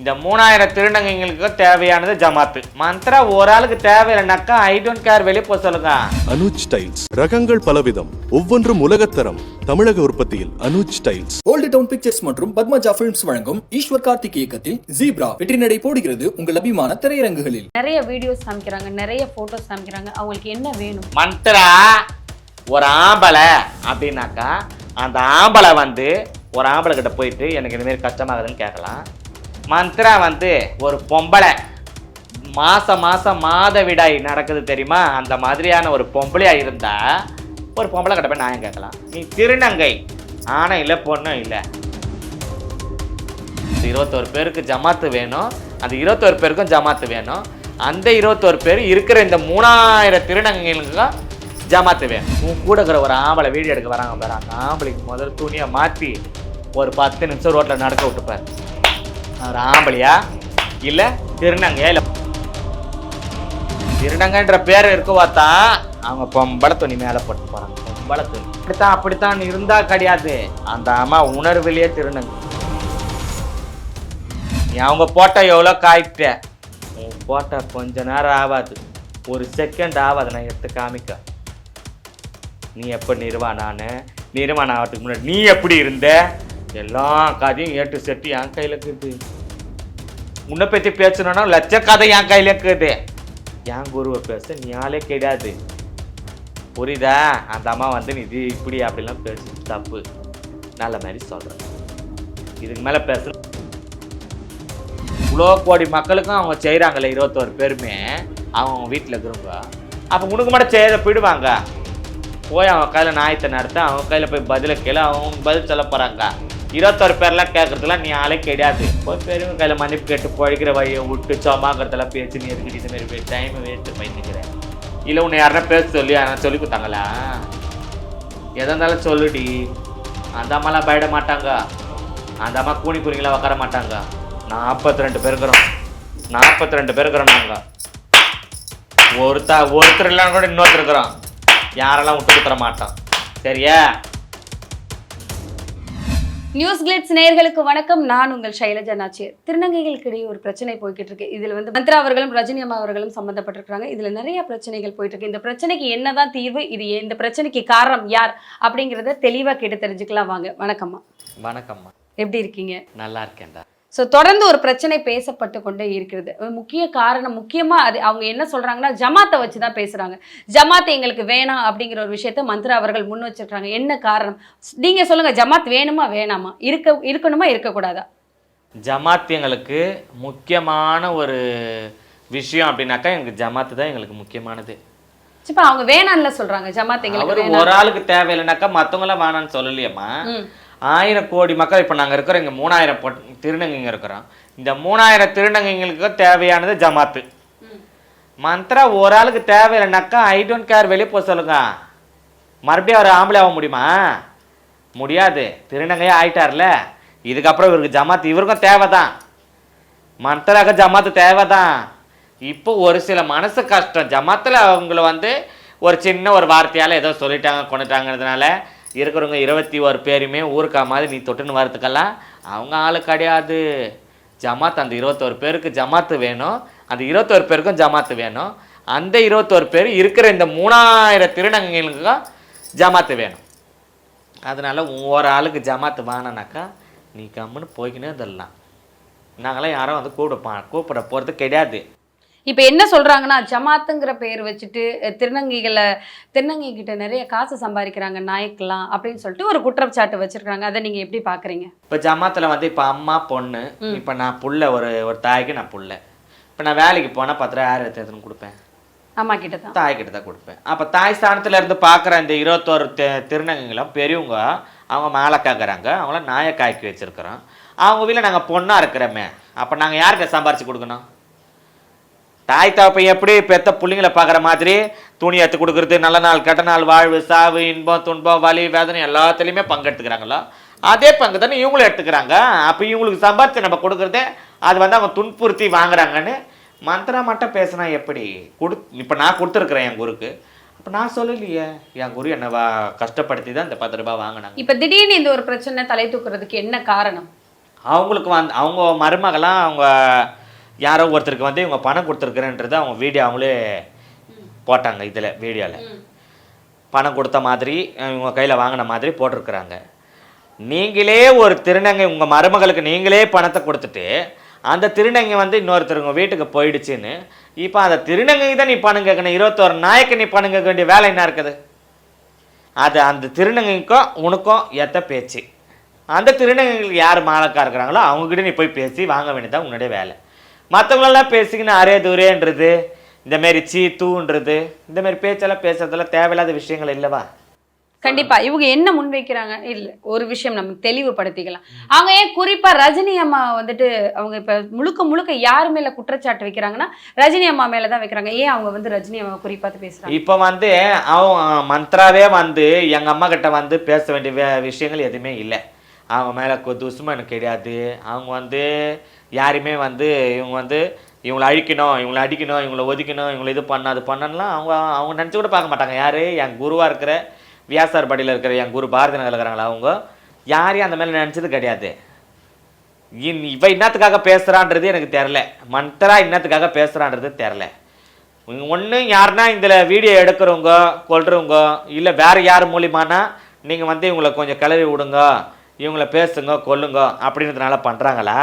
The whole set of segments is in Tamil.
இந்த மூணாயிரம் திருநங்கைங்களுக்கு தேவையானது ஜமாத்து. மந்த்ரா ஒரு ஆளுக்கு தேவையில்லைனாக்கா ஐ டோன்ட் கேர் வெளியே போக சொல்லுங்க. அனுஜ் டைல்ஸ். ரகங்கள் பலவிதம். ஒவ்வொன்றும் உலகத்தரம் தமிழக உற்பத்தியில் Anuj Tiles. Old Town Pictures மற்றும் பத்மஜா பிலிம்ஸ் வழங்கும் ஈஸ்வர் கார்த்திக் இயக்கத்தில் ஜீப்ரா வெற்றி நடை போடுகிறது உங்கள் அபிமான திரையரங்குகளில். நிறைய வீடியோஸ் காமிக்கிறாங்க நிறைய போட்டோஸ் காமிக்கிறாங்க. அவங்களுக்கு என்ன வேணும்? மந்த்ரா ஒரு ஆம்பளை அப்படின்னாக்கா அந்த ஆம்பளை வந்து ஒரு ஆம்பளை கிட்ட போயிட்டு எனக்கு இந்த மாதிரி கஷ்டமாகுதுன்னு கேட்கலாம். மந்த்ரா வந்து ஒரு பொம்பளை. மாசம் மாத மாதவிடாய் நடக்குது தெரியுமா? அந்த மாதிரியான ஒரு பொம்பளையாக இருந்தா ஒரு பொம்பளை கிட்ட போய் நியாயம் கேட்கலாம். நீ திருநங்கை. ஆனால் இல்லை பொண்ணும் இல்லை. இருபத்தோரு பேருக்கு ஜமாத்து வேணும். அந்த இருபத்தோரு பேருக்கும் ஜமாத்து வேணும். அந்த இருபத்தோரு பேர் இருக்கிற இந்த மூணாயிரம் திருநங்கைகளுக்கும் ஜமாத்து வேணும். உன் கூட இருக்கிற ஒரு ஆம்பளை வீடியோ எடுக்க வராங்க பாரு. அந்த ஆம்பளைக்கு முதல்ல துணியை மாற்றி ஒரு பத்து நிமிஷம் ரோட்டில் நடக்க விட்டுப்பார் அவர் ஆம்பளையா இல்லை திருநங்கையா? இல்லை திருநங்கைன்ற பேர் இருக்குவா தான் அவங்க பொம்பளை துணி மேலே போட்டு போகிறாங்க பொம்பளை துணி. அப்படித்தான் அப்படித்தான் இருந்தா கிடையாது. அந்த அம்மா உணர்விலேயே திருநங்கை. நீ அவங்க போட்டால் எவ்வளோ காய்ப்ப? உன் போட்டால் கொஞ்ச நேரம் ஆகாது ஒரு செகண்ட் ஆகாது நான் எடுத்து காமிக்க. நீ எப்போ நிர்வாணான நிறுவனம் ஆகிறதுக்கு முன்னாடி நீ எப்படி இருந்த? எல்லா கதையும் ஏட்டு செட்டு என் கையில் இருக்குது. உன்னை பற்றி பேசணும்னா லட்ச கதை என் கையில் இருக்குது. என் குருவை பேச நீ ஆளே கிடையாது. புரியுதா? அந்த அம்மா வந்து நீ இது இப்படி அப்படிலாம் பேசு தப்பு. நல்ல மாதிரி சொல்கிறேன் இதுக்கு மேலே பேச இவ்வளோ கோடி மக்களுக்கும் அவங்க செய்கிறாங்களே இருபத்தோரு பேருமே. அவங்க அவங்க வீட்டில் இருக்கிறவங்க. அப்போ உனக்கு மட்டும் செய்ய போயிடுவாங்க. போய் அவன் கையில் நாயத்தை நடத்த அவன் கையில் போய் பதிலை கேளு அவங்க பதில் சொல்ல போகிறாங்க இருபத்தொரு பேர்லாம் கேட்கறதுலாம் நீ ஆளே கிடையாது. போய் பெரியவங்க கையில் மன்னிப்பு கேட்டு பழிக்கிற வழியை விட்டு சோமாங்கிறதெல்லாம் பேசி நீ எதுக்கிட்டு இந்த மாதிரி டைம் வேஸ்ட் பண்ணிக்கிறேன் இல்லை உன்னை யாருன்னா பேச சொல்லி யாரா சொல்லி கொடுத்தாங்களா? எதாக இருந்தாலும் சொல்லுடி. அந்த அம்மாலாம் பயட மாட்டாங்க. அந்த அம்மா கூணி கூனிங்களாம் உட்கார மாட்டாங்க. நாற்பத்தி ரெண்டு பேர் இருக்கிறோம். நாற்பத்தி ரெண்டு பேர் இருக்கிறோம் நாங்கள் ஒருத்தா ஒருத்தர் இல்லைன்னா கூட இன்னொருத்தர் இருக்கிறோம் யாரெல்லாம் விட்டு கொடுத்துட மாட்டோம் சரியா? நியூஸ் கிளிட்ஸ் நேயர்களுக்கு வணக்கம். நான் உங்கள் சைலஜா நாச்சியர். திருநங்கைகளுக்கு இடையே ஒரு பிரச்சனை போய்கிட்டு இருக்கு இதுல வந்து மந்த்ரா அவர்களும் ரஜினி அம்மா அவர்களும் சம்பந்தப்பட்டிருக்காங்க இதுல நிறைய பிரச்சனைகள் போயிட்டு இருக்கு இந்த பிரச்சனைக்கு என்னதான் தீர்வு இது இந்த பிரச்சனைக்கு காரணம் யார் அப்படிங்கறத தெளிவா கேட்டு தெரிஞ்சுக்கலாம். வாங்க வணக்கம்மா. வணக்கம்மா. எப்படி இருக்கீங்க? நல்லா இருக்கேன்டா. ஸோ தொடர்ந்து ஒரு பிரச்சனை பேசப்பட்டு கொண்டே இருக்கிறது. முக்கிய காரணம் முக்கியமா அது அவங்க என்ன சொல்றாங்கன்னா ஜமாத்தை வச்சு தான் பேசுறாங்க. ஜமாத் எங்களுக்கு வேணாம் அப்படிங்கிற ஒரு விஷயத்த மந்திரா அவர்கள் முன் வச்சிருக்காங்க என்ன காரணம்? நீங்க சொல்லுங்க ஜமாத் வேணுமா வேணாமா? இருக்க இருக்கணுமா இருக்கக்கூடாதா? ஜமாத் எங்களுக்கு முக்கியமான ஒரு விஷயம் அப்படின்னாக்கா எங்களுக்கு ஜமாத்து தான் எங்களுக்கு முக்கியமானது. இப்போ அவங்க வேணாம்ல சொல்றாங்க. ஜமாத் எங்களுக்கு ஒரு ஆளுக்கு தேவையில்லைனாக்கா மற்றவங்களாம் வேணான்னு சொல்லலையேம்மா. ஆயிரம் கோடி மக்கள் இப்போ நாங்கள் இருக்கிறோம் இங்கே மூணாயிரம் திருநங்கைங்க இருக்கிறோம். இந்த மூணாயிரம் திருநங்கைங்களுக்கு தேவையானது ஜமாத்து. மந்த்ரா ஒரு ஆளுக்கு தேவையில்லைனாக்கா ஐ டோன்ட் கேர் வெளியே போக சொல்லுங்க. மறுபடியும் அவர் ஆம்பளை ஆக முடியுமா? முடியாது. திருநங்கையே ஆயிட்டார்ல. இதுக்கப்புறம் இவருக்கு ஜமாத்து இவருக்கும் தேவை தான் மந்த்ராக ஜமாத்து தேவை தான் இப்போ ஒரு சில மனசு கஷ்டம். ஜமாத்தில் அவங்கள வந்து ஒரு சின்ன ஒரு வார்த்தையால் ஏதோ சொல்லிட்டாங்க கொண்டுட்டாங்கிறதுனால இருக்கிறவங்க இருபத்தி ஒரு பேருமே ஊருக்கா மாதிரி நீ தொட்டுன்னு வரதுக்கெல்லாம் அவங்க ஆளு கிடையாது. ஜமாத் அந்த இருபத்தோரு பேருக்கு ஜமாத்து வேணும். அந்த இருபத்தோரு பேருக்கும் ஜமாத்து வேணும். அந்த இருபத்தோரு பேர் இருக்கிற இந்த மூணாயிரம் திருநங்கைகளுக்கும் ஜமாத்து வேணும். அதனால ஒரு ஆளுக்கு ஜமாத்து வாங்கினாக்கா நீ கம்முன்னு போய்க்கினே வந்துடலாம் நாங்களாம் யாரும் வந்து கூப்பிட கூப்பிட போகிறது கிடையாது. இப்போ என்ன சொல்றாங்கன்னா ஜமாத்துங்கிற பேர் வச்சுட்டு திருநங்கைகளை திருநங்கை கிட்ட நிறைய காசு சம்பாதிக்கிறாங்க நாய்க்கெல்லாம் அப்படின்னு சொல்லிட்டு ஒரு குற்றச்சாட்டு வச்சிருக்காங்க அதை நீங்க எப்படி பாக்குறீங்க? இப்போ ஜமாத்தில் வந்து இப்போ அம்மா பொண்ணு இப்போ நான் புள்ள ஒரு ஒரு தாய்க்கு நான் புள்ள. இப்போ நான் வேலைக்கு போனால் பத்து ரூபா ஆயிரத்தி எத்தனை கொடுப்பேன்? அம்மா கிட்ட தான். தாய் கிட்ட தான் கொடுப்பேன். அப்போ தாய் ஸ்தானத்துல இருந்து பார்க்குற இந்த இருபத்தோரு தி திருநங்கைகளும் பெரியவங்க அவங்க மேலே காக்குறாங்க அவங்கள நாயை காய்க்கி வச்சிருக்கிறோம். அவங்க வீட்டில் நாங்கள் பொண்ணாக இருக்கிறோமே அப்போ நாங்கள் யாருக்கு சம்பாரிச்சு கொடுக்கணும்? தாய் தகப்பை எப்படி பெத்த பிள்ளைங்கள பார்க்குற மாதிரி துணி எடுத்து கொடுக்குறது நல்ல நாள் கெட்ட நாள் வாழ்வு சாவு இன்பம் துன்பம் வலி வேதனை எல்லாத்துலேயுமே பங்கெடுத்துக்கிறாங்களோ அதே பங்கு தானே இவங்களும் எடுத்துக்கிறாங்க. அப்போ இவங்களுக்கு சம்பாரிச்சு நம்ம கொடுக்குறதே அது வந்து அவங்க துன்புறுத்தி வாங்குறாங்கன்னு மந்திரா மட்டும் பேசினா எப்படி? கொடு இப்போ நான் கொடுத்துருக்குறேன் என் குருக்கு. அப்போ நான் சொல்லலையே என் குரு என்னை வா கஷ்டப்படுத்தி தான் இந்த பத்து ரூபாய் வாங்கினாங்க. இப்ப திடீர்னு இந்த ஒரு பிரச்சனை தலை தூக்குறதுக்கு என்ன காரணம்? அவங்களுக்கு வந்து அவங்க மருமகளாம் அவங்க யாரோ ஒருத்தருக்கு வந்து இவங்க பணம் கொடுத்துருக்குறேன்றதை அவங்க வீடியோ அவங்களே போட்டாங்க இதில் வீடியோவில் பணம் கொடுத்த மாதிரி இவங்க கையில் வாங்கின மாதிரி போட்டிருக்கிறாங்க. நீங்களே ஒரு திருநங்கை உங்கள் மருமகளுக்கு நீங்களே பணத்தை கொடுத்துட்டு அந்த திருநங்கை வந்து இன்னொருத்தருங்க வீட்டுக்கு போயிடுச்சுன்னு இப்போ அந்த திருநங்கை தான் நீ பணம் கேட்கணும் இருபத்தோரு நாய்க்கு நீ பணம் கேட்க வேண்டிய வேலை என்ன இருக்குது? அது அந்த திருநங்கைக்கும் உனக்கும் எத்த பேச்சு. அந்த திருநங்கைகளுக்கு யார் மாலக்கா இருக்கிறாங்களோ அவங்ககிட்ட நீ போய் பேசி வாங்க வேண்டியதான் உன்னுடைய வேலை. மற்றவங்களெல்லாம் பேசிக்கின்னு அரே தூரேன்றது இந்த மாதிரி சீ தூன்றது இந்த மாதிரி பேச்செல்லாம் பேசுறதெல்லாம் தேவையில்லாத விஷயங்கள் இல்லவா? கண்டிப்பா. இவங்க என்ன முன்வைக்கிறாங்க? இல்ல ஒரு விஷயம் நம்ம தெளிவுபடுத்திக்கலாம். அவங்க ஏன் குறிப்பா ரஜினி அம்மா வந்துட்டு அவங்க இப்ப முழுக்க முழுக்க யார் மேல குற்றச்சாட்டு வைக்கிறாங்கன்னா ரஜினி அம்மா மேல தான் வைக்கிறாங்க. ஏன் அவங்க வந்து ரஜினி அம்மா குறிப்பாத்து பேசுறாங்க? இப்போ வந்து அவன் மந்த்ராவே வந்து எங்கள் அம்மா கிட்ட வந்து பேச வேண்டிய விஷயங்கள் எதுவுமே இல்லை. அவங்க மேலே துஷ்மன் கிடையாது. அவங்க வந்து யாருமே வந்து இவங்க வந்து இவங்களை அழிக்கணும் இவங்களை அடிக்கணும் இவங்களை ஒதுக்கணும் இவங்களை இது பண்ண அது பண்ணலாம் அவங்க அவங்க நினச்சி கூட பார்க்க மாட்டாங்க. யார்? என் குருவாக இருக்கிற வியாசார் படியில் இருக்கிற என் குரு பாரதி நகரில் இருக்கிறாங்களா அவங்க? யாரையும் அந்த மேலே நினச்சது கிடையாது. இன் இவ இன்னத்துக்காக பேசுகிறான்றது எனக்கு தெரில மந்த்ரா இன்னத்துக்காக பேசுகிறான்றது தெரில ஒன்று யாருன்னா இதில் வீடியோ எடுக்கிறவங்க கொள்றவங்க இல்லை வேறு யார் மூலியமானா நீங்கள் வந்து இவங்களை கொஞ்சம் கிளறி விடுங்க இவங்கள பேசுங்க கொல்லுங்க அப்படின்றதுனால பண்ணுறாங்களா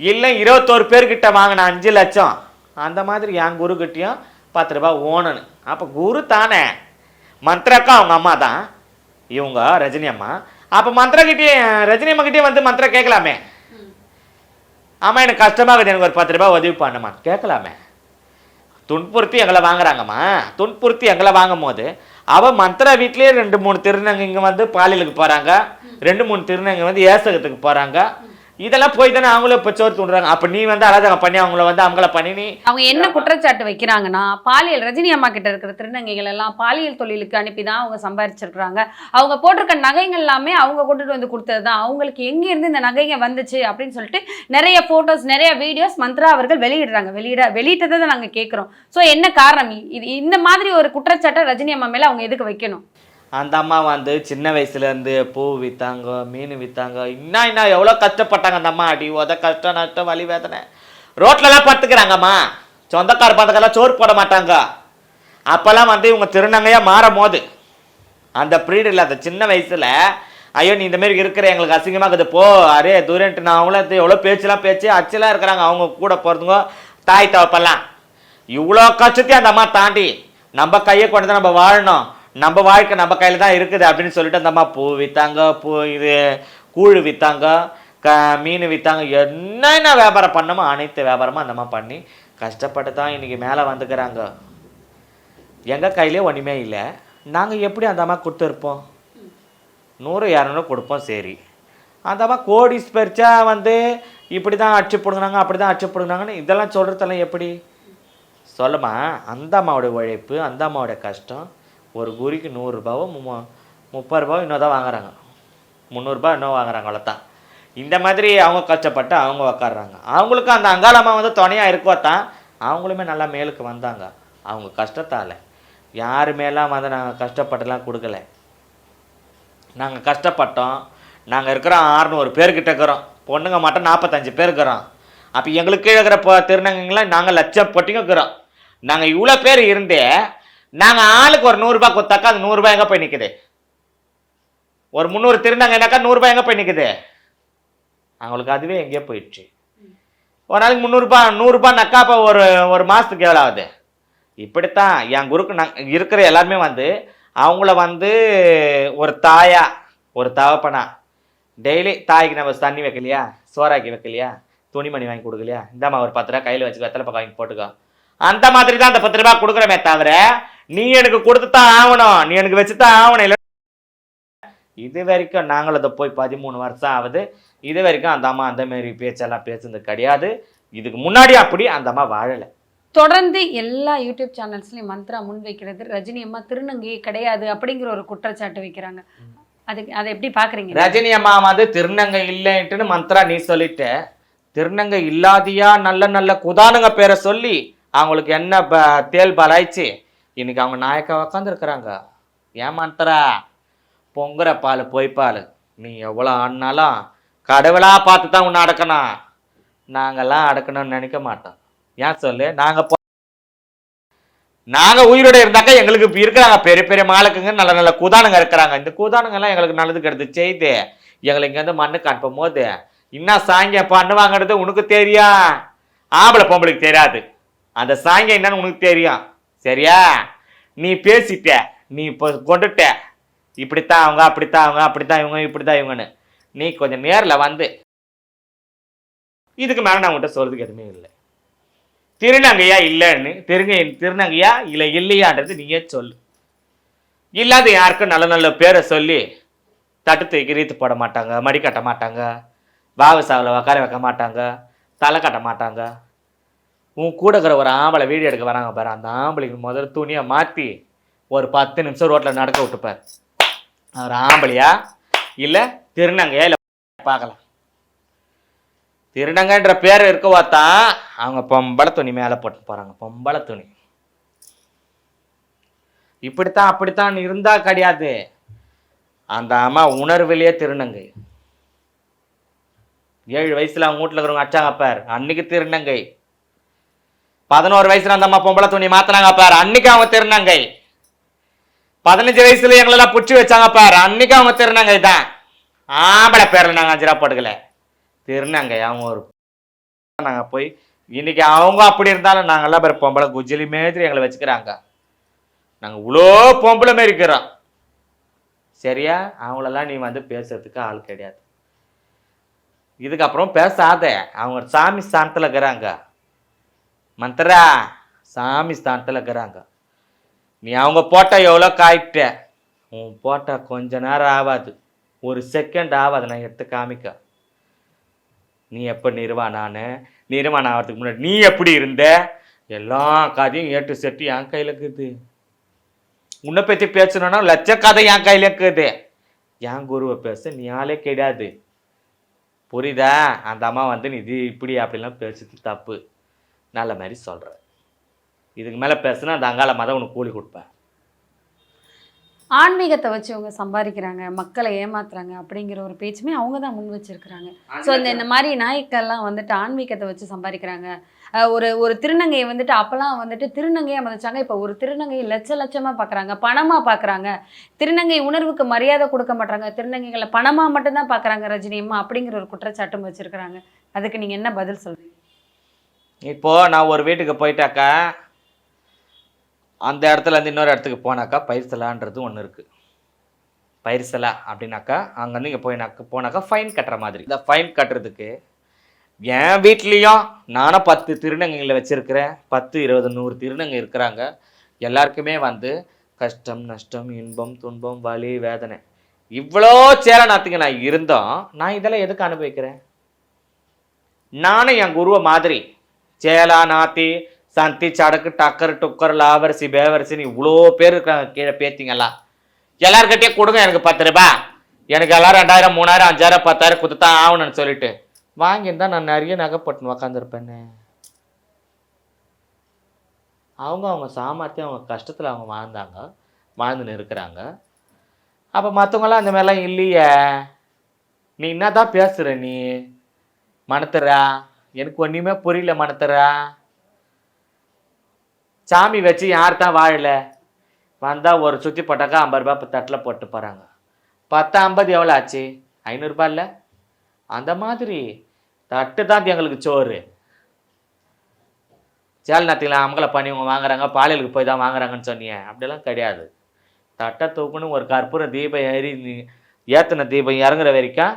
இல்லை இருபத்தோரு பேர்கிட்ட வாங்கின அஞ்சு லட்சம். அந்த மாதிரி என் குருக்கிட்டையும் பத்து ரூபா ஓனனு அப்போ குரு தானே? மந்த்ராக்கா அவங்க அம்மா தான். இவங்க ரஜினி அம்மா. அப்போ மந்த்ரக்கிட்டே ரஜினி அம்மா வந்து மந்த்ரா கேட்கலாமே? ஆமாம் எனக்கு கஷ்டமாகுது எனக்கு ஒரு பத்து ரூபா உதவி பண்ணுமா கேட்கலாமே? துன்புறுத்தி எங்களை வாங்குறாங்கம்மா. துன்புறுத்தி எங்களை வாங்கும் போது அவள் மந்திர வீட்லேயே ரெண்டு மூணு திருநங்கை இங்கே வந்து பாலியலுக்கு போகிறாங்க ரெண்டு மூணு திருநங்கை வந்து ஏசகத்துக்கு போகிறாங்க இதெல்லாம் போய் தானே அவங்கள இப்போ சோறு தூண்டுறாங்க. அப்போ நீ வந்து அராஜகம் பண்ணி அவங்கள வந்து அவங்கள பண்ணி நீ அவங்க என்ன குற்றச்சாட்டு வைக்கிறாங்கன்னா பாலியல் ரஜினி அம்மா கிட்ட இருக்கிற திருநங்கைகள் எல்லாம் பாலியல் தொழிலுக்கு அனுப்பி தான் அவங்க சம்பாரிச்சிருக்கிறாங்க. அவங்க போட்டிருக்க நகைகள் எல்லாமே அவங்க கொண்டுட்டு வந்து கொடுத்தது தான் அவங்களுக்கு எங்கேருந்து இந்த நகைங்க வந்துச்சு அப்படின்னு சொல்லிட்டு நிறைய போட்டோஸ் நிறைய வீடியோஸ் மந்த்ரா அவர்கள் வெளியிடுறாங்க. வெளியிட வெளியிட்டதை தான் நாங்கள் கேட்குறோம் ஸோ என்ன காரணம்? இது இந்த மாதிரி ஒரு குற்றச்சாட்டை ரஜினி அம்மா மேலே அவங்க எதுக்கு வைக்கணும்? அந்த அம்மா வந்து சின்ன வயசுலேருந்து பூ விற்றாங்க மீன் விற்றாங்க இன்னும் இன்னும் எவ்வளோ கஷ்டப்பட்டாங்க அந்த அம்மா. அடி உத கஷ்டம் நஷ்டம் வலி வேதனை. ரோட்லலாம் படுத்துக்கிறாங்கம்மா. சொந்தக்கார பந்தக்கெல்லாம் சோறு போட மாட்டாங்க. அப்போல்லாம் வந்து இவங்க திருநங்கையாக மாறும் போது அந்த ப்ரீடு இல்லாத சின்ன வயசில் ஐயோ நீ இந்தமாரி இருக்கிற எங்களுக்கு அசிங்கமாக இருக்குது போ அரே தூரன்ட்டு நான் அவங்களும் எவ்வளோ பேச்சுலாம் பேச்சு அச்சலாக இருக்கிறாங்க அவங்க கூட போகிறதுங்க தாய் தவப்பெல்லாம் இவ்வளோ கஷ்டத்தையும் அந்த அம்மா தாண்டி நம்ம கையை கொண்டு தான் நம்ம வாழணும். நம்ம வாழ்க்கை நம்ம கையில் தான் இருக்குது அப்படின்னு சொல்லிட்டு அந்தம்மா பூ விற்றாங்க பூ இது கூழ் விற்றாங்க க மீன் விற்றாங்க என்னென்ன வியாபாரம் பண்ணமோ அனைத்து வியாபாரமும் அந்தம்மா பண்ணி கஷ்டப்பட்டு தான் இன்றைக்கி மேலே வந்துக்கிறாங்க. எங்கள் கையிலே ஒன்றுமே இல்லை. நாங்கள் எப்படி அந்த அம்மா கொடுத்துருப்போம் நூறு இரநூறு கொடுப்போம் சரி. அந்த அம்மா கோடி பறிச்சா வந்து இப்படி தான் அடிச்சு பிடுங்கினாங்க அப்படி தான் அடிச்சு பிடுங்கினாங்கன்னு இதெல்லாம் சொல்கிறதெல்லாம் எப்படி? சொல்லுமா அந்த அம்மாவோடைய உழைப்பு அந்த அம்மாவோடைய கஷ்டம் ஒரு குறிக்கு நூறுரூபாவோ மு முப்பது ரூபாவோ இன்னும் தான் வாங்குறாங்க. முந்நூறுரூபா இன்னும் வாங்குறாங்க அவ்வளோதான் இந்த மாதிரி அவங்க கஷ்டப்பட்டு அவங்க உக்காடுறாங்க அவங்களுக்கும் அந்த அங்காளம்மா வந்து துணையாக இருக்கோ தான் அவங்களுமே நல்லா மேலுக்கு வந்தாங்க. அவங்க கஷ்டத்தால். யாருமேலாம் வந்து நாங்கள் கஷ்டப்பட்டுலாம் கொடுக்கல. நாங்கள் கஷ்டப்பட்டோம். நாங்கள் இருக்கிறோம் ஆறுநூறு பேர்கிட்ட இருக்கிறோம். பொண்ணுங்க மட்டும் நாற்பத்தஞ்சு பேர் இருக்கிறோம். அப்போ எங்களுக்கு கீழே இருக்கிற இப்போ திருநங்கைங்களாம் நாங்கள் லட்சம் பொட்டிங்க இருக்கிறோம். நாங்கள் இவ்வளோ பேர் இருந்தே நாங்கள் ஆளுக்கு ஒரு நூறுரூபா கொடுத்தாக்கா அது நூறுரூபா எங்கே போய் நிற்குது ஒரு முந்நூறு திருநங்கைனாக்கா நூறுரூபா எங்கே போய் நிற்குது அவங்களுக்கு அதுவே எங்கேயோ போயிடுச்சு. ஒரு நாளைக்கு முந்நூறுரூபா நூறுரூபானாக்கா அப்போ ஒரு ஒரு மாதத்துக்கு எவ்வளோ ஆகுது? இப்படித்தான் என் குருக்கு நான் இருக்கிற எல்லாருமே வந்து அவங்கள வந்து ஒரு தாயா ஒரு தகப்பனா டெய்லி தாய்க்கு நம்ம தண்ணி வைக்கலையா? சோறாக்கி வைக்கலையா? துணிமணி வாங்கி கொடுக்கலையா? இந்தாம்மா ஒரு பத்து ரூபா கையில் வச்சு வெத்தலை பக்கம் வாங்கி போட்டுக்கோ. அந்த மாதிரி தான் அந்த பத்து ரூபா கொடுக்குறமே தவிர நீ எனக்கு கொடுத்து தான் ஆகணும். நீ எனக்கு வச்சு தான் ஆகணும். இல்லை இது வரைக்கும் நாங்களும் அதை போய் பதிமூணு வருஷம் ஆகுது. இது வரைக்கும் அந்த அம்மா அந்த மாதிரி பேச்செல்லாம் பேசுனது கிடையாது. இதுக்கு முன்னாடி அப்படி அந்த அம்மா வாழலை. தொடர்ந்து எல்லா யூடியூப் சேனல்ஸ்லயும் மந்த்ரா முன் வைக்கிறது ரஜினி அம்மா திருநங்கையே கிடையாது அப்படிங்கிற ஒரு குற்றச்சாட்டு வைக்கிறாங்க. அதுக்கு அதை எப்படி பாக்குறீங்க? ரஜினி அம்மா வந்து திருநங்கை இல்லைன்ட்டுன்னு மந்த்ரா நீ சொல்லிட்ட. திருநங்கை இல்லாதியா நல்ல நல்ல குதானுங்க பேரை சொல்லி அவங்களுக்கு என்ன ப- தேல் பலாய்ச்சி இன்னைக்கு அவங்க நாயக்கா உக்காந்துருக்குறாங்க. ஏன் பொங்குற பால் பால். நீ எவ்வளோ ஆடினாலும் கடவுளாக பார்த்து தான் உன்னை அடக்கணும். நாங்கள்லாம் அடக்கணும்னு நினைக்க மாட்டோம். ஏன் சொல்லு? நாங்கள் நாங்கள் உயிரோட இருந்தாக்கா எங்களுக்கு இப்போ இருக்கிறாங்க. பெரிய பெரிய மாலுக்குங்க நல்ல நல்ல கூதானுங்க இருக்கிறாங்க. இந்த கூதானுங்கெல்லாம் எங்களுக்கு நல்லது கெடுது செய்து எங்களை இங்கேருந்து மண்ணுக்கு அனுப்பும் போது இன்னும் சாயங்க பண்ணுவாங்கிறது உனக்கு தெரியும். ஆம்பளை பொம்பளைக்கு தெரியாது. அந்த சாயங்கம் என்னன்னு உனக்கு தெரியும். சரியா? நீ பேசிட்ட நீ இப்போ கொண்டுட்ட. இப்படித்தான் அவங்க அப்படித்தான் அவங்க அப்படித்தான் இவங்க இப்படித்தான் இவங்கன்னு. நீ கொஞ்சம் நேரில் வந்து இதுக்கு மேலே நான் உங்கள்கிட்ட சொல்கிறதுக்கு எதுவுமே இல்லை. திருநங்கையா இல்லைன்னு திருங்க திருநங்கையா இல்லை இல்லையான்றது நீயே சொல்லு. இல்லாத யாருக்கும் நல்ல நல்ல பேரை சொல்லி தட்டு தூக்கி ரீத்து போட மாட்டாங்க மடி கட்ட மாட்டாங்க வாவு சாவில் உட்கார வைக்க மாட்டாங்க தலை கட்ட மாட்டாங்க. உன் கூட இருக்கிற ஒரு ஆம்பளை வீடியோ எடுக்க வராங்க பாரு. அந்த ஆம்பளைக்கு முதல்ல துணியை மாற்றி ஒரு பத்து நிமிஷம் ரோட்டில் நடக்க விட்டுப்பார். அவர் ஆம்பளையா? இல்லை திருநங்கையா? இல்லை பார்க்கலாம். திருநங்கைன்ற பேர் இருக்கவா தான் அவங்க பொம்பளை துணி மேலே போட்டு போகிறாங்க பொம்பளை துணி. இப்படித்தான் அப்படித்தான் இருந்தா கிடையாது. அந்த அம்மா உணர்விலேயே திருநங்கை. ஏழு வயசுல அவங்க வீட்டில் இருக்கிறவங்க அச்சாங்க பார். அன்னைக்கு திருநங்கை. பதினோரு வயசுல அந்த அம்மா பொம்பளை துணி மாத்தினாங்க பார். அன்னைக்கு அவங்க திருநங்கை. பதினஞ்சு வயசுல எங்களெல்லாம் புச்சு வச்சாங்க பார். அன்னைக்கு அவங்க திருநங்கை தான். ஆம்பளை பேரில் நாங்கள் அஞ்சு ரூபா போட்டுக்கல. திருநங்கை அவங்க ஒரு நாங்கள் போய் இன்னைக்கு அவங்க அப்படி இருந்தாலும் நாங்கெல்லாம் பேர் பொம்பளை குஜிலி மாதிரி எங்களை வச்சுக்கிறாங்க. நாங்கள் இவ்வளோ பொம்பளை மாரி இருக்கிறோம். சரியா? அவங்களெல்லாம் நீ வந்து பேசுறதுக்கு ஆள் கிடையாது. இதுக்கப்புறம் பேசாத. அவங்க சாமி ஸ்தானத்தில் இருக்கிறாங்க. மந்த்ரா சாமி ஸ்தானத்தில் இருக்கிறாங்க. நீ அவங்க போட்டால் எவ்வளோ காய்ட்ட உன் போட்டால் கொஞ்ச நேரம் ஆகாது ஒரு செகண்ட் ஆகாது நான் எடுத்து காமிக்க. நீ எப்போ நிர்வாணான நிர்வாணம் ஆகிறதுக்கு முன்னாடி நீ எப்படி இருந்த? எல்லா கதையும் ஏட்டு செட்டு என் கையில் இருக்குது. உன்னை பற்றி பேசணும்னா லட்ச கதை என் கையில் இருக்குது. என் குருவை பேச நீ ஆளே கிடையாது. புரியுதா? அந்த அம்மா வந்து நீ இது இப்படி அப்படிலாம் பேசுறது தப்பு. நல்ல மாதிரி சொல்கிற இதுக்கு மேலே பேசுனா அங்காள மதம் உனக்கு கூலி கொடுப்பேன். ஆன்மீகத்தை வச்சு அவங்க சம்பாதிக்கிறாங்க மக்களை ஏமாத்துறாங்க அப்படிங்கிற ஒரு பேச்சுமே அவங்க தான் முன் வச்சிருக்கிறாங்க. ஸோ இந்த இந்த மாதிரி நாய்க்கெல்லாம் வந்துட்டு ஆன்மீகத்தை வச்சு சம்பாதிக்கிறாங்க. ஒரு ஒரு திருநங்கையை வந்துட்டு அப்போல்லாம் வந்துட்டு திருநங்கையாக மதிச்சாங்க. இப்போ ஒரு திருநங்கையை லட்ச லட்சமாக பார்க்குறாங்க பணமாக பார்க்குறாங்க திருநங்கை உணர்வுக்கு மரியாதை கொடுக்க மாட்டாங்க திருநங்கைகளை பணமாக மட்டும்தான் பார்க்குறாங்க ரஜினி அம்மா அப்படிங்கிற ஒரு குற்றச்சாட்டும் வச்சிருக்கிறாங்க. அதுக்கு நீங்கள் என்ன பதில் சொல்றீங்க? இப்போது நான் ஒரு வீட்டுக்கு போயிட்டாக்கா அந்த இடத்துல இருந்து இன்னொரு இடத்துக்கு போனாக்கா பயிர்சலான்றது ஒன்று இருக்குது பயிர்சலா அப்படின்னாக்கா அங்கேருந்து இங்கே போயினாக்கா போனாக்கா ஃபைன் கட்டுற மாதிரி. இந்த ஃபைன் கட்டுறதுக்கு என் வீட்லேயும் நானும் பத்து திருநங்கைகளை வச்சுருக்கிறேன். பத்து இருபது நூறு திருநங்கை இருக்கிறாங்க. எல்லாருக்குமே வந்து கஷ்டம் நஷ்டம் இன்பம் துன்பம் வலி வேதனை. இவ்வளோ சேலநாத்துக்கு நான் இருந்தோம். நான் இதெல்லாம் எதுக்கு அனுபவிக்கிறேன்? நானும் என் குருவை மாதிரி சேலா நாத்தி சந்தி சடக்கு டக்கர் டுக்கர் லாவரிசி பேவரிசின்னு இவ்வளோ பேர் இருக்காங்க கீழே பேத்திங்கெல்லாம். எல்லாருக்கிட்டே கொடுங்க எனக்கு பத்து ரூபா. எனக்கு எல்லாம் ரெண்டாயிரம் மூணாயிரம் அஞ்சாயிரம் பத்தாயிரம் கொடுத்துதான் ஆகணும்னு சொல்லிட்டு. வாங்கியிருந்தா நான் நிறைய நகைப்பட்டு உக்காந்துருப்பேன்னு அவங்க அவங்க சாமர்த்தியம் அவங்க கஷ்டத்தில் அவங்க வாழ்ந்தாங்க. வாழ்ந்துன்னு இருக்கிறாங்க அப்போ மற்றவங்களாம் அந்த மாதிரிலாம் இல்லையே. நீ என்ன தான் பேசுகிற நீ? மணத்துறா எனக்கு ஒன்றுமே புரியல மனத்தரா. சாமி வச்சு யார் தான் வாழலை? வந்தால் ஒரு சுற்றி போட்டாக்கா ஐம்பது ரூபாய் இப்போ தட்டில் போட்டு போகிறாங்க பத்து ஐம்பது எவ்வளோ ஆச்சு? ஐநூறுரூபா இல்லை? அந்த மாதிரி. தட்டு தான் எங்களுக்கு சோறு. சேல் நேரத்தில் அமங்கலை பண்ணி இவங்க வாங்குறாங்க பாலியலுக்கு போய் தான் வாங்குறாங்கன்னு சொன்னீங்க அப்படிலாம் கிடையாது. தட்டை தூக்குன்னு ஒரு கற்பூர தீபம் ஏறி ஏற்றின தீபம் இறங்குற வரைக்கும்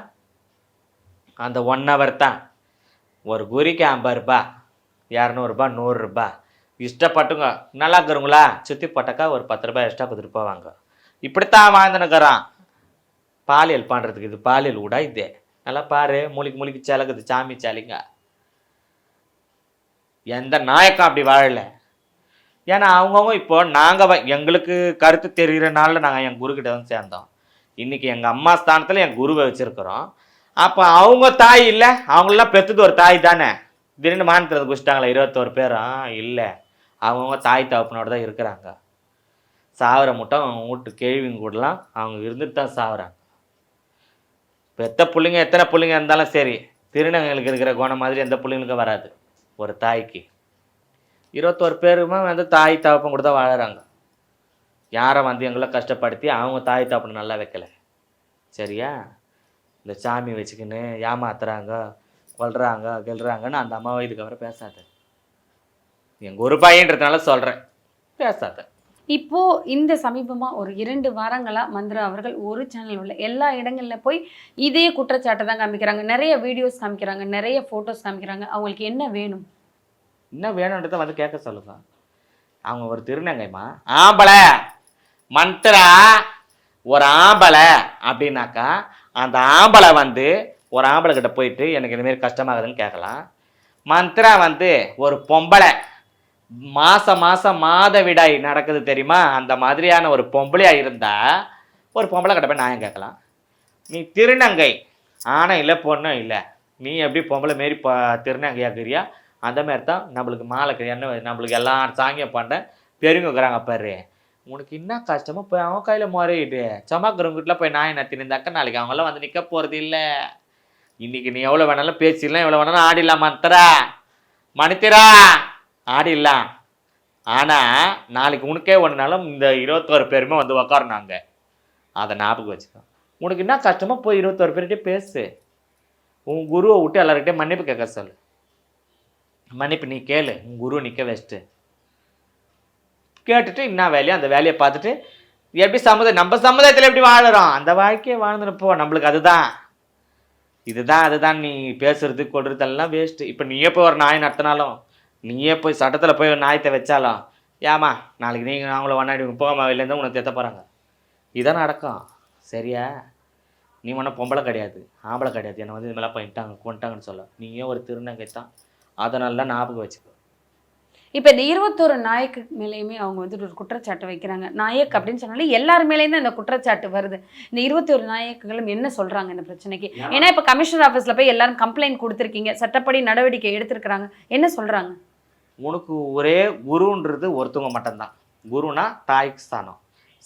அந்த ஒன் ஹவர் தான். ஒரு குறிக்கு ஐம்பது ரூபா இரநூறுபா நூறுரூபா இஷ்டப்பட்டுங்க. நல்லா இருக்கிறவங்களா? சுற்றி போட்டாக்கா ஒரு பத்து ரூபாய் எக்ஸ்ட்ரா கொடுத்துட்டு போவாங்க. இப்படித்தான் வாழ்ந்துனுக்குறான் பாலியல் பண்ணுறதுக்கு இது பாலியல் கூட இது. நல்லா பாரு மூலிக்கு மூலிக்கு சிலகுது சாமி சலிங்க. எந்த நாயக்கம் அப்படி வாழலை. ஏன்னா அவங்கவுங்க இப்போ நாங்கள் எங்களுக்கு கருத்து தெரிகிறனால நாங்கள் என் குருக்கிட்ட வந்து சேர்ந்தோம். இன்றைக்கி எங்கள் அம்மா ஸ்தானத்தில் என் குருவை வச்சுருக்குறோம். அப்போ அவங்க தாய் இல்லை? அவங்களெல்லாம் பெற்றது ஒரு தாய் தானே? திடீர்னு மாநிலத்தில் குடிச்சிட்டாங்களா இருபத்தோரு பேரும் இல்லை. அவங்கவுங்க தாய் தகப்பனோட தான் இருக்கிறாங்க. சாவர மட்டும் அவங்க வீட்டு கேள்விங்க கூடலாம் அவங்க இருந்துட்டு தான் சாவறாங்க. பெத்த பிள்ளைங்க எத்தனை பிள்ளைங்க இருந்தாலும் சரி திருநங்கைகளுக்கு இருக்கிற குணம் மாதிரி எந்த பிள்ளைங்களுக்கும் வராது. ஒரு தாய்க்கு. இருபத்தோரு பேருமே வந்து தாய் தகப்பன் கூட தான் வாழறாங்க. யாரை வந்து எங்களை கஷ்டப்படுத்தி அவங்க தாய் தகப்பனை நல்லா வைக்கல? சரியா? இந்த சாமி வச்சுக்கின்னு ஏமாத்துறாங்க கொல்றாங்க கெல்றாங்கன்னு அந்த அம்மாவை இதுக்கப்புறம் பேசாத. எங்கள் ஒரு பையன்றதுனால சொல்கிறேன் பேசாத. இப்போ இந்த சமீபமா ஒரு இரண்டு வாரங்களா மந்திரா அவர்கள் ஒரு சேனல் உள்ள எல்லா இடங்கள்ல போய் இதே குற்றச்சாட்டை தான் காமிக்கிறாங்க. நிறைய வீடியோஸ் காமிக்கிறாங்க நிறைய போட்டோஸ் காமிக்கிறாங்க. அவங்களுக்கு என்ன வேணும்? என்ன வேணுன்றதை வந்து கேட்க சொல்லுங்க. அவங்க ஒரு திருநங்கைமா ஆம்பளை மந்த்ரா ஒரு ஆம்பளை அப்படின்னாக்கா அந்த ஆம்பளை வந்து ஒரு ஆம்பளை கிட்ட போயிட்டு எனக்கு இந்தமாரி கஷ்டமாகுதுன்னு கேட்கலாம். மந்த்ரா வந்து ஒரு பொம்பளை. மாதம் மாதம் மாத மாதவிடாய் நடக்குது தெரியுமா? அந்த மாதிரியான ஒரு பொம்பளையாக இருந்தால் ஒரு பொம்பளை கிட்ட போய் நியாயம் கேட்கலாம். நீ திருநங்கை. ஆணும் இல்லை பொண்ணும் இல்லை. நீ எப்படி பொம்பளை மாரி ப திருநங்கையாக்குறியா அந்த மாதிரி தான் நம்மளுக்கு மாலை என்ன நம்மளுக்கு எல்லாம் சாங்கியம் பண்ண பெரியவங்க பாரு. உனக்கு என்ன கஷ்டமோ போய் அவன் கையில் முறையிடு. சமாக்கிறவங்கிட்ட போய் நான் என்ன நின்றாக்க நாளைக்கு அவங்களாம் வந்து நிற்க போகிறது இல்லை. இன்றைக்கி நீ எவ்வளோ வேணாலும் பேசிடலாம் எவ்வளோ வேணாலும் ஆடிடலாம் மத்தரா மணித்திரா ஆடிடலாம். ஆனால் நாளைக்கு உனக்கே ஒன்றுனாலும் இந்த இருபத்தோரு பேருமே வந்து உக்காருனாங்க அதை ஞாபகம் வச்சுக்கோ. உனக்கு என்ன கஷ்டமோ போய் இருபத்தோரு பேர்கிட்ட பேசு. உன் குருவை விட்டு எல்லாருக்கிட்டே மன்னிப்பு கேட்க சொல்லு. மன்னிப்பு நீ கேளு. உன் குரு நிற்க வச்சுட்டு. கேட்டுட்டு என்ன வேலையோ அந்த வேலையை பார்த்துட்டு எப்படி சமுதாயம் நம்ம சமுதாயத்தில் எப்படி வாழறோம்? அந்த வாழ்க்கையை வாழ்ந்துருப்போம் நம்மளுக்கு அதுதான். இதுதான் அதுதான் நீ பேசுறது கொள்றதெல்லாம் வேஸ்ட்டு இப்போ நீயே போய் ஒரு நாய் நடத்தினாலும் நீயே போய் சட்டத்தில் போய் ஒரு நாயத்தை வச்சாலும் ஏமா நாளைக்கு நீங்கள் அவங்கள ஒன்னாடி போகாம வெளிலேருந்து உனக்கு தெத்த போகிறாங்க இதான் நடக்கும். சரியா? நீ ஒன்றும் பொம்பளை கிடையாது ஆம்பளை கிடையாது. என்னை வந்து இது பண்ணிட்டாங்க கொண்டாங்கன்னு சொல்ல. நீயே ஒரு திருநங்கை தான் அதை நல்லா ஞாபகம் வச்சுக்கோ. இப்போ இந்த இருபத்தோரு நாயக்கு மேலேயுமே அவங்க வந்துட்டு ஒரு குற்றச்சாட்டு வைக்கிறாங்க. நாயக் அப்படின்னு சொன்னாலே எல்லார் மேலேயும் தான் இந்த குற்றச்சாட்டு வருது. இந்த இருபத்தோரு நாயக்குகளும் என்ன சொல்றாங்க இந்த பிரச்சனைக்கு? ஏன்னா இப்போ கமிஷனர் ஆஃபீஸில் போய் எல்லாரும் கம்ப்ளைண்ட் கொடுத்துருக்கீங்க. சட்டப்படி நடவடிக்கை எடுத்திருக்கிறாங்க. என்ன சொல்றாங்க? உனக்கு ஒரே குருன்றது ஒருத்தவங்க மட்டும்தான். குருனா தாய்க்கு ஸ்தானம்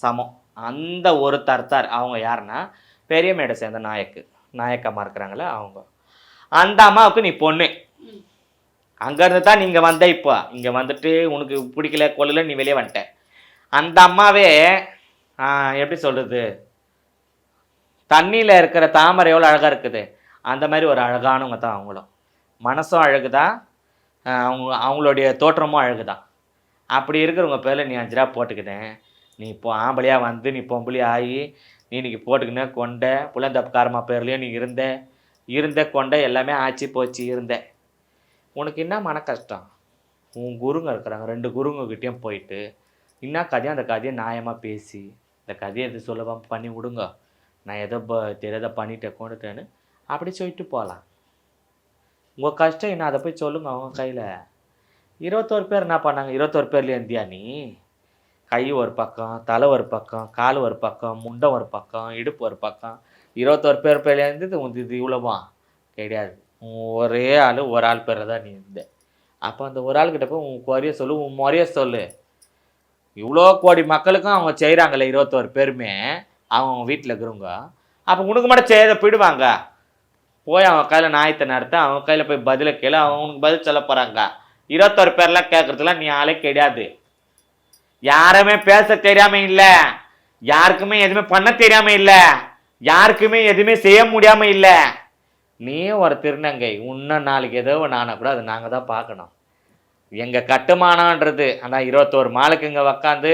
சமம். அந்த ஒரு தர்த்தார் அவங்க யாருன்னா? பெரிய மேடை சேர்ந்த நாயக்கு. நாயக்கம்மா இருக்கிறாங்களே அவங்க. அந்த அம்மாவுக்கு நீ பொண்ணு. அங்கேருந்து தான் நீங்கள் வந்த இப்போ. இங்கே வந்துட்டு உனக்கு பிடிக்கல கொள்ளல நீ வெளியே வந்துட்ட. அந்த அம்மாவே எப்படி சொல்கிறது தண்ணியில் இருக்கிற தாமரை எவ்வளோ அழகாக இருக்குது? அந்த மாதிரி ஒரு அழகானவங்க தான் அவங்களும். மனசும் அழகுதான் அவங்க அவங்களுடைய தோற்றமும் அழகுதான் அப்படி இருக்கிறவங்க பேரில் நீ அஞ்சு ரூபா போட்டுக்கிட்டேன் நீ இப்போ ஆம்பளையாக வந்து நீ பொம்பளி ஆகி நீ இன்னைக்கு போட்டுக்கின கொண்ட புலந்தப்பக்காரமா பேர்லேயும் நீ இருந்த இருந்த கொண்ட எல்லாமே ஆச்சு போச்சு இருந்தேன் உனக்கு என்ன மன கஷ்டம்? உன் குருங்க இருக்கிறாங்க. ரெண்டு குருங்கக்கிட்டேயும் போயிட்டு என்ன கதையும் அந்த கதையை நியாயமாக பேசி இந்த கதையை எது சொல்லவாம பண்ணி விடுங்க. நான் எதோ ப தெரியாத பண்ணிட்டேன் கொண்டுட்டேன்னு அப்படி சொல்லிட்டு போகலாம். உங்கள் கஷ்டம் என்ன? அதை போய் சொல்லுங்க அவங்க கையில். இருபத்தோரு பேர் என்ன பண்ணாங்க? இருபத்தோரு பேர்லேயே இருந்தியா நீ? கை ஒரு பக்கம் தலை ஒரு பக்கம் கால் ஒரு பக்கம் முண்டை ஒரு பக்கம் இடுப்பு ஒரு பக்கம். இருபத்தோரு பேர் பேர்லேருந்து இது இவ்வளோவா? கிடையாது. ஒரே ஆள் ஒரு ஆள் பேரில் தான் நீ இருந்த. அப்போ அந்த ஒரு ஆள்கிட்ட போய் உன் குறைய சொல்லு உன் முறைய சொல்லு. இவ்வளோ கோடி மக்களுக்கும் அவங்க செய்கிறாங்களே இருபத்தோரு பேருமே. அவங்க வீட்டில் இருக்கிறவங்க. அப்போ உனக்கு மட்டும் செய்த போயிடுவாங்க. போய் அவன் கையில் நாயத்தை நடத்த அவன் கையில் போய் பதிலை கேளு அவனுக்கு பதில் சொல்ல போகிறாங்க இருபத்தோரு பேர்லாம் கேட்குறதுலாம் நீ ஆளே கிடையாது. யாருமே பேச தெரியாம இல்லை. யாருக்குமே எதுவுமே பண்ண தெரியாம இல்லை. யாருக்குமே எதுவுமே செய்ய முடியாம இல்லை. நீ ஒரு திருநங்கை இன்னும் நாளைக்கு ஏதோ ஒன்று கூட அதை நாங்கள் தான் பார்க்கணும். எங்கள் கட்டுமானன்றது ஆனால் இருபத்தோரு மாலுக்கு இங்கே உக்காந்து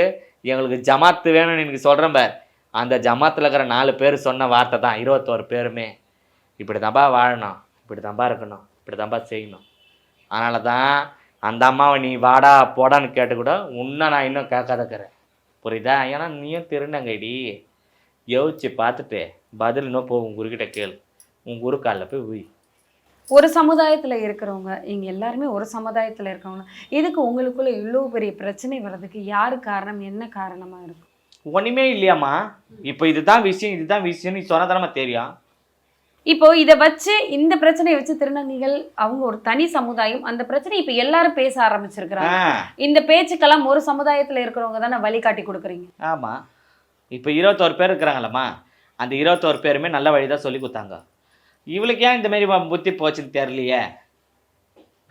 எங்களுக்கு ஜமாத்து வேணும்னு எனக்கு சொல்கிறேன் பார். அந்த ஜமாத்தில் இருக்கிற நாலு பேர் சொன்ன வார்த்தை தான் இருபத்தோரு பேருமே. இப்படி தான்ப்பா வாழணும் இப்படி தான்ப்பா இருக்கணும் இப்படி தான்ப்பா செய்யணும். அதனால தான் அந்த அம்மாவை நீ வாடா போடான்னு கேட்டு கூட உன்னை நான் இன்னும் கேட்காத இருக்கிறேன் புரியுதா? ஏன்னா நீயும் திருநங்கைடி. யோசிச்சு பார்த்துட்டு பதில் இன்னும் போகும் குறுக்கிட்ட குருக்கிட்ட கேளு. உன் குரு காலில் போய் உய். ஒரு சமுதாயத்துல இருக்கிறவங்க இங்க எல்லாருமே ஒரு சமுதாயத்துல இருக்கவங்க. இதுக்கு உங்களுக்குள்ள இவ்வளோ பெரிய பிரச்சனை வர்றதுக்கு யாரு காரணம் என்ன காரணமா இருக்கும் ஒன்றுமே இல்லையாம்மா. இப்போ இதுதான் விஷயம் இதுதான் விஷயம் நீ சொன்னதானமா தெரியும். இப்போ இதை வச்சு இந்த பிரச்சனையை வச்சு திருநங்கைகள் அவங்க ஒரு தனி சமுதாயம் அந்த பிரச்சனை இப்போ எல்லாரும் பேச ஆரம்பிச்சிருக்கிறாங்க. இந்த பேச்சுக்கெல்லாம் ஒரு சமுதாயத்துல இருக்கிறவங்க தானே வழிகாட்டி கொடுக்குறீங்க. ஆமாம் இப்போ இருபத்தோரு பேர் இருக்கிறாங்களம்மா அந்த இருபத்தோரு பேருமே நல்ல வழி தான் சொல்லி கொடுத்தாங்க. இவளுக்கு ஏன் இந்த மாதிரி புத்தி போச்சுன்னு தெரியலையே?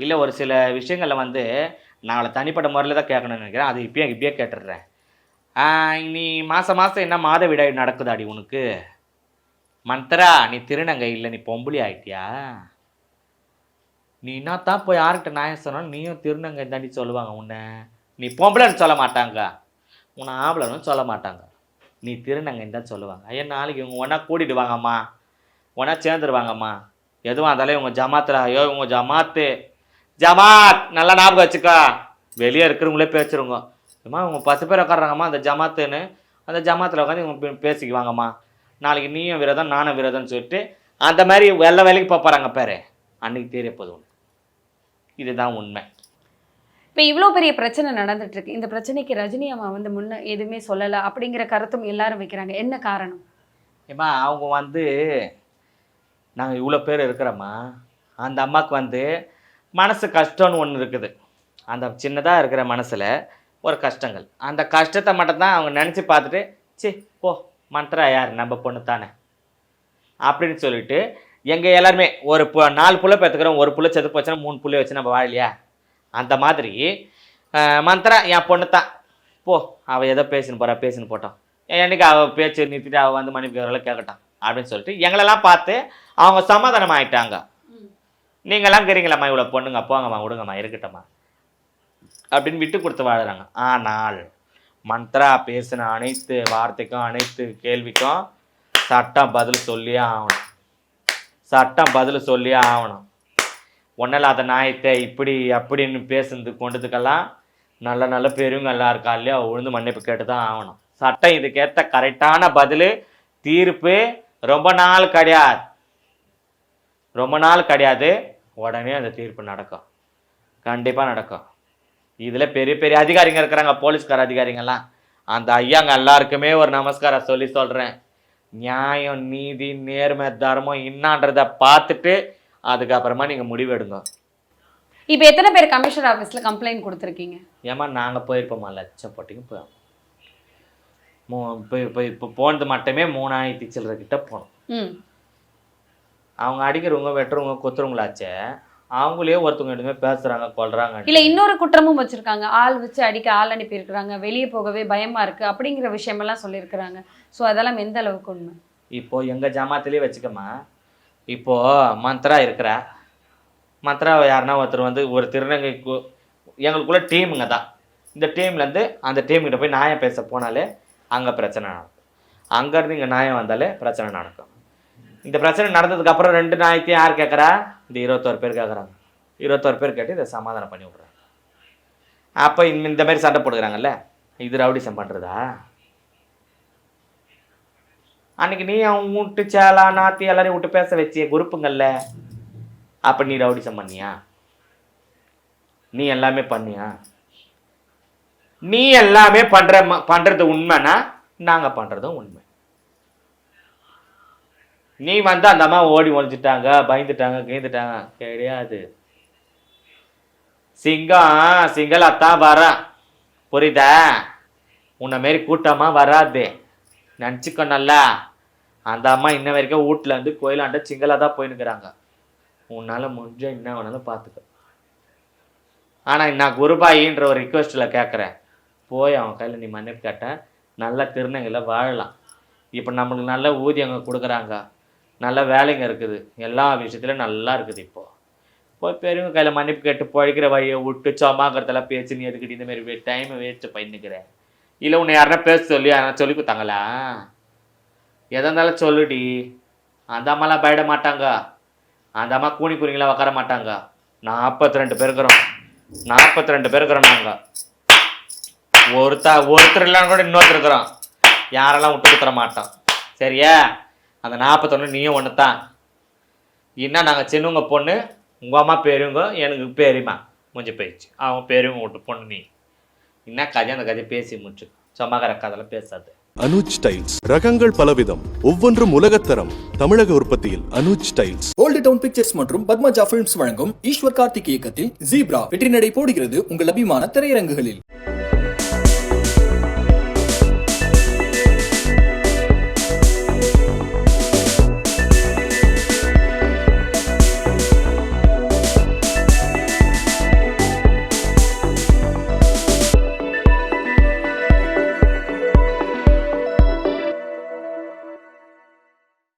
இல்லை ஒரு சில விஷயங்களில் வந்து நான் அவளை தனிப்பட்ட முறையில் தான் கேட்கணும்னு நினைக்கிறேன். அது இப்பயே இப்பயே கேட்டுடுறேன். நீ மாதம் மாதம் என்ன மாத விடாய் நடக்குதாடி உனக்கு? மந்த்ரா நீ திருநங்கை இல்லை நீ பொம்பளி ஆயிட்டியா? நீ என்னத்தான் போய் யார்கிட்ட நியாயம் சொன்னாலும் நீயும் திருநங்கை தாண்டி சொல்லுவாங்க உன்னை. நீ பொம்பளைன்னு சொல்ல மாட்டாங்க. உன்னை ஆம்பளைன்னு சொல்ல மாட்டாங்க. நீ திருநங்கைன்னு தான் சொல்லுவாங்க. ஐயா நாளைக்கு இவங்க ஒன்றா கூட்டிட்டு வாங்கம்மா. ஒன்றா சேர்ந்துருவாங்கம்மா எதுவும் இருந்தாலும் இவங்க ஜமாத்தில் ஐயோ இவங்க ஜமாத்து. ஜமாத்! நல்லா ஞாபகம் வச்சுக்கோ. வெளியே இருக்கிறவங்களே பேசுருங்க. அம்மா இவங்க பத்து பேர் உட்காடுறாங்கம்மா அந்த ஜமாத்துன்னு. அந்த ஜமாத்தில் உட்காந்து இவங்க பேசிக்குவாங்கம்மா. நாளைக்கு நீயும் விரதம் நானும் விரதம்னு சொல்லிட்டு அந்த மாதிரி வெள்ளை வேலைக்கு போக போகிறாங்க பேர். அன்னைக்கு தெரிய உனக்கு. இதுதான் உண்மை. இப்போ இவ்வளோ பெரிய பிரச்சனை நடந்துட்டு இருக்கு இந்த பிரச்சனைக்கு ரஜினி அம்மா வந்து முன்ன எதுவுமே சொல்லலை அப்படிங்கிற கருத்தும் எல்லாரும் வைக்கிறாங்க. என்ன காரணம்? ஏம்மா அவங்க வந்து நாங்கள் இவ்வளோ பேர் இருக்கிறோம்மா. அந்த அம்மாவுக்கு வந்து மனசு கஷ்டம்னு ஒன்று இருக்குது. அந்த சின்னதாக இருக்கிற மனசில் ஒரு கஷ்டங்கள். அந்த கஷ்டத்தை மட்டும்தான் அவங்க நினச்சி பார்த்துட்டு சி போ மந்த்ரா யார்? நம்ம பொண்ணு தானே. அப்படின்னு சொல்லிட்டு எங்கள் எல்லாருமே ஒரு பு நாலு புள்ள பெற்றுக்கிறோம் ஒரு புள்ள செத்து போச்சுன்னா மூணு புள்ள வச்சு நம்ம வாழலையா? அந்த மாதிரி மந்த்ரா என் பொண்ணு தான். போ அவள் ஏதோ பேசின்னு போகிறா பேசின்னு போட்டோம். என்னைக்கு அவள் பேச்சு நிறுத்திட்டு அவள் வந்து மன்னிப்பு கேட்கட்டான் அப்படின்னு சொல்லிட்டு எங்களெல்லாம் பார்த்து அவங்க சமாதானம் ஆயிட்டாங்க நீங்களாம் இருக்கிறீங்களம்மா இவ்வளோ பொண்ணுங்க போங்கம்மா விடுங்கம்மா இருக்கட்டும்மா. அப்படின்னு விட்டு கொடுத்து வாழுறாங்க. ஆனால் மந்த்ரா பேசின அனைத்து வார்த்தைக்கும் அனைத்து கேள்விக்கும் சட்டம் பதில் சொல்லியே ஆகணும். சட்டம் பதில் சொல்லியே ஆகணும். ஒன்றில்லாத நாயத்தை இப்படி அப்படின்னு பேசுனது கொண்டதுக்கெல்லாம் நல்ல நல்ல பெரியவங்க எல்லாரும் காலையும் உழுந்து மன்னிப்பு கேட்டு தான் ஆகணும். சட்டம் இதுக்கேற்ற கரெக்டான பதில் தீர்ப்பு ரொம்ப நாள் கிடையாது. ரொம்ப நாள் கிடையாது. உடனே அந்த தீர்ப்பு நடக்கும். கண்டிப்பாக நடக்கும். இதில் பெரிய பெரிய அதிகாரிங்க இருக்கிறாங்க போலீஸ்கார அதிகாரிங்கெல்லாம். அந்த ஐயாங்க எல்லாருக்குமே ஒரு நமஸ்காரம் சொல்லி சொல்கிறேன் நியாயம் நீதி நேர்மை தர்மம் என்னான்றதை பார்த்துட்டு அதுக்கப்புறமா நீங்கள் முடிவெடுங்க. இப்போ எத்தனை பேர் கமிஷனர் ஆஃபீஸ்ல கம்ப்ளைண்ட் கொடுத்துருக்கீங்க? ஏமா நாங்கள் போயிருப்போம்மா லட்சம் போட்டிங்க போய் மூ இப்போ இப்போ இப்போ போனது மட்டுமே மூணாயிரத்தி சில்லற கிட்ட போனோம் அவங்க அடிக்கிறவங்க வெட்டுறவங்க கொத்துறவங்களாச்சே அவங்களே ஒருத்தவங்க எதுவுமே பேசுகிறாங்க கொள்றாங்க இல்ல இன்னொரு குற்றமும் வச்சிருக்காங்க. ஆள் வச்சு அடிக்க ஆள் அனுப்பி இருக்கிறாங்க வெளியே போகவே பயமா இருக்கு அப்படிங்கிற விஷயமெல்லாம் சொல்லியிருக்கிறாங்க. ஸோ அதெல்லாம் எந்த அளவுக்கு உண்மை? இப்போ எங்கள் ஜமாத்திலே வச்சுக்கம்மா. இப்போ மந்த்ரா இருக்கிறா மந்த்ரா யாருன்னா ஒருத்தர் வந்து ஒரு திருநங்கைக்கு எங்களுக்குள்ள டீமுங்க தான். இந்த டீம்லேருந்து அந்த டீம்கிட்ட போய் நியாயம் பேச போனாலே அங்கே பிரச்சனை நடக்கும். அங்கேருந்து இங்கே நியாயம் வந்தாலே பிரச்சனை நடக்கும். இந்த பிரச்சனை நடந்ததுக்கப்புறம் ரெண்டு நியாயத்தையும் யார் கேட்குறா? இந்த இருபத்தோரு பேர் கேட்குறாங்க. இருபத்தோரு பேர் கேட்டு இதை சமாதானம் பண்ணி விட்றாங்க. அப்போ இந்த மாதிரி சண்டை போடுக்கிறாங்கல்ல இது ரவுடிசம் பண்ணுறதா அன்னைக்கு நீ அவங்க விட்டு சேலா நாத்தி எல்லாரையும் விட்டு பேச வச்சிய குரூப்புங்கள்ல. அப்போ நீ ரவுடிசம் பண்ணியா? நீ எல்லாமே பண்ணியா? நீ எல்லாமே பண்ற பண்றது உண்மைனா நாங்க பண்றதும் உண்மை. நீ வந்து அந்த அம்மா ஓடி ஒழிஞ்சிட்டாங்க பயந்துட்டாங்க கேந்துட்டாங்க கிடையாது. சிங்கம் சிங்களத்தான் வரான் புரியுதா? உன்னை மாரி கூட்டமா வராது. நினச்சிக்கோ நல்லா அந்த அம்மா இன்ன வரைக்கும் வீட்டில் வந்து கோயிலாண்ட சிங்களாக தான் போயினுக்கிறாங்க உன்னால் முடிஞ்ச என்ன வேணாலும் பார்த்துக்க ஆனால் நான் குருபாயின்ற ஒரு ரிக்வெஸ்ட்டில் கேட்குறேன் போய் அவன் கையில் நீ மன்னிப்பு கேட்டேன் நல்ல திருநங்கையில் வாழலாம். இப்போ நம்மளுக்கு நல்ல ஊதியங்க கொடுக்குறாங்க. நல்ல வேலைங்க இருக்குது. எல்லா விஷயத்துலையும் நல்லா இருக்குது இப்போது போய் பெரியவங்க கையில் மன்னிப்பு கேட்டு பழிக்கிற வழியை விட்டு சும்மாக்கிறதெல்லாம் பேச்சு நீ எதுக்கிட்டு இந்தமாரி டைமை வேஸ்ட்டு பண்ணிக்கிறேன் இல்லை உன்னை யாருன்னா பேச சொல்லி யாரா சொல்லி கொடுத்தாங்களா? எதாக இருந்தாலும் சொல்லுடி. அந்த அம்மாலாம் பயட மாட்டாங்க. அந்த அம்மா கூனி குறிங்களாம் உட்கார மாட்டாங்க. நாற்பத்தி ரெண்டு பேர் இருக்கிறோம். நாற்பத்தி ரெண்டு பேர் இருக்கிறோம் நாங்கள் ஒருத்தா ஒருத்தர் இல்லைன்னு கூட இன்னொருத்தர் இருக்கிறோம் யாரெல்லாம் விட்டு கொடுத்துற மாட்டோம் சரியா? அந்த நாற்பத்தொன்று நீயும் ஒன்று தான் இன்னும் நாங்கள் சின்னவங்க பொண்ணு உங்கள் அம்மா பெரியவங்க எனக்கு பெரியம்மா. முடிஞ்சு போயிடுச்சு. அவன் பெரியவங்க விட்டு பொண்ணு நீ. என்ன கதை அந்த கதை பேசி முடிச்சு. சும்மாக்கிற கதைலாம் பேசாது. அனுஜ் டைல்ஸ். ரகங்கள் பலவிதம். ஒவ்வொன்றும் உலகத்தரம். தமிழக உற்பத்தியில் Anuj Tiles. Old Town Pictures மற்றும் பத்மஜா பிலிம்ஸ் வழங்கும் ஈஸ்வர் கார்த்திக் இயக்கத்தில் ஜீப்ரா வெற்றி நடை போடுகிறது உங்கள் அபிமான திரையரங்குகளில்.